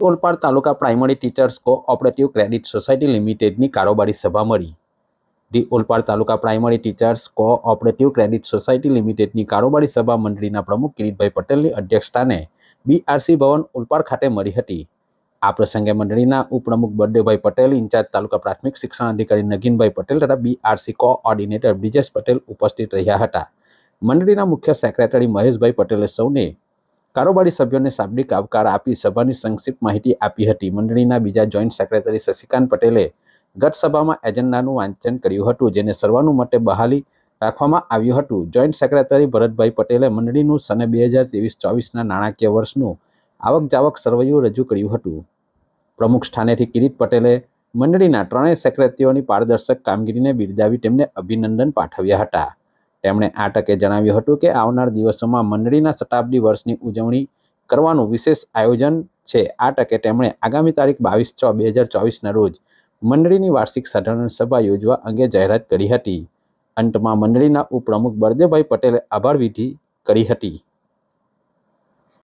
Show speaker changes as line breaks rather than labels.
Olpad taluka primary teachers cooperative credit society લિમિટેડની કારોબારી સભા મળી. The Olpad taluka primary teachers cooperative credit society લિમિટેડની કારોબારી સભા મંડળીના પ્રમુખ કિરીટભાઈ પટેલની અધ્યક્ષતાને બીઆરસી ભવન ઓલપાડ ખાતે મળી હતી. આ પ્રસંગે મંડળીના ઉપપ્રમુખ બળદેવભાઈ પટેલ, ઇન્ચાર્જ તાલુકા પ્રાથમિક શિક્ષણ અધિકારી નગીનભાઈ પટેલ તથા બીઆરસી કોઓર્ડિનેટર બ્રિજેશ પટેલ ઉપસ્થિત રહ્યા હતા. મંડળીના મુખ્ય સેક્રેટરી મહેશભાઈ પટેલે સૌને કારોબારી સભ્યોને શાબ્દિક આવકાર આપી સભાની સંક્ષિપ્ત માહિતી આપી હતી. મંડળીના બીજા જોઈન્ટ સેક્રેટરી શશિકાંત પટેલે ગત સભામાં એજન્ડાનું વાંચન કર્યું હતું, જેને સર્વાનુમતે બહાલી રાખવામાં આવ્યું હતું. જોઈન્ટ સેક્રેટરી ભરતભાઈ પટેલે મંડળીનું સને બે હજાર ત્રેવીસ ચોવીસના નાણાકીય વર્ષનું આવક જાવક સર્વૈયું રજૂ કર્યું હતું. પ્રમુખ સ્થાનેથી કિરીટ પટેલે મંડળીના ત્રણેય સેક્રેટરીઓની પારદર્શક કામગીરીને બિરદાવી તેમને અભિનંદન પાઠવ્યા હતા. તેમણે આ તકે જણાવ્યું હતું કે આવનાર દિવસોમાં મંડળીના શતાબ્દી વર્ષની ઉજવણી કરવાનું વિશેષ આયોજન છે. આ તકે તેમણે આગામી તારીખ બાવીસ છ બે હજાર ચોવીસના રોજ મંડળીની વાર્ષિક સાધારણ સભા યોજવા અંગે જાહેરાત કરી હતી. અંતમાં મંડળીના ઉપપ્રમુખ બળદેવભાઈ પટેલે આભાર વિધિ કરી હતી.